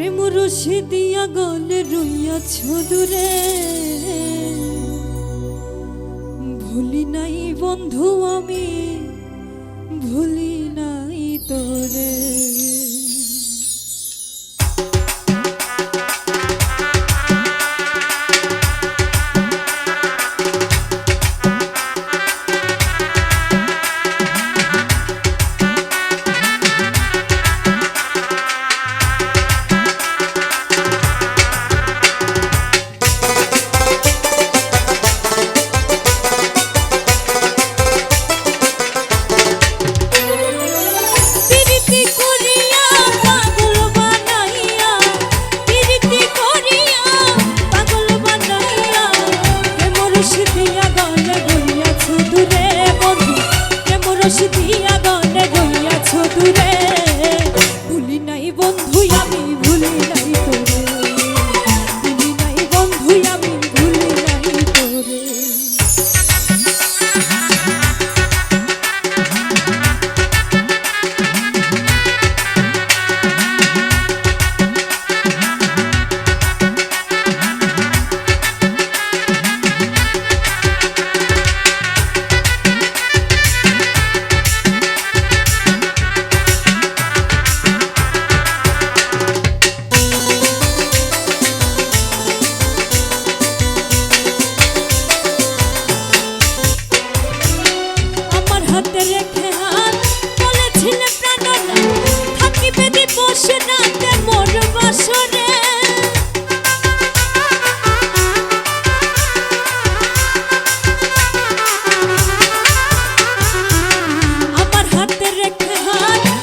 প্রেম রসে দিয়া গল রইয়াছ দূরে। ভুলি নাই বন্ধু আমি। রশিদি হাত